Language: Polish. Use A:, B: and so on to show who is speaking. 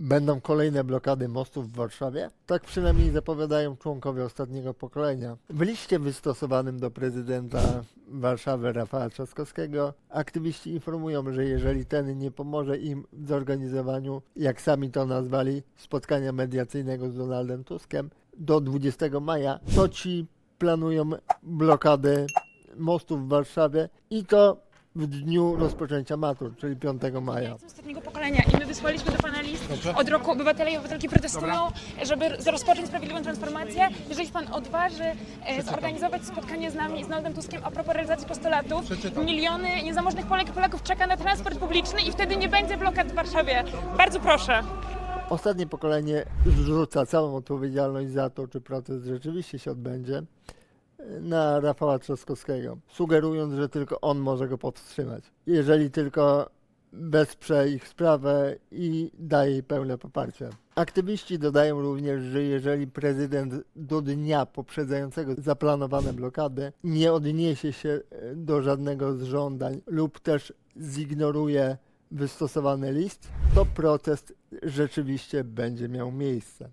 A: Będą kolejne blokady mostów w Warszawie? Tak przynajmniej zapowiadają członkowie ostatniego pokolenia. W liście wystosowanym do prezydenta Warszawy Rafała Trzaskowskiego aktywiści informują, że jeżeli ten nie pomoże im w zorganizowaniu, jak sami to nazwali, spotkania mediacyjnego z Donaldem Tuskiem do 20 maja, to ci planują blokadę mostów w Warszawie i to w dniu rozpoczęcia matur, czyli 5 maja.
B: Jestem z ostatniego pokolenia i my wysłaliśmy do pana list. Od roku obywatele i obywatelki protestują, żeby rozpocząć sprawiedliwą transformację. Jeżeli się pan odważy e, zorganizować spotkanie z nami, z Donaldem Tuskiem a propos realizacji postulatów, miliony niezamożnych Polek i Polaków czeka na transport publiczny i wtedy nie będzie blokad w Warszawie. Bardzo proszę.
A: Ostatnie pokolenie zrzuca całą odpowiedzialność za to, czy protest rzeczywiście się odbędzie, na Rafała Trzaskowskiego, sugerując, że tylko on może go powstrzymać. Jeżeli tylko wesprze ich sprawę i daje jej pełne poparcie. Aktywiści dodają również, że jeżeli prezydent do dnia poprzedzającego zaplanowane blokady nie odniesie się e, do żadnego z żądań lub też zignoruje wystosowany list, to protest rzeczywiście będzie miał miejsce.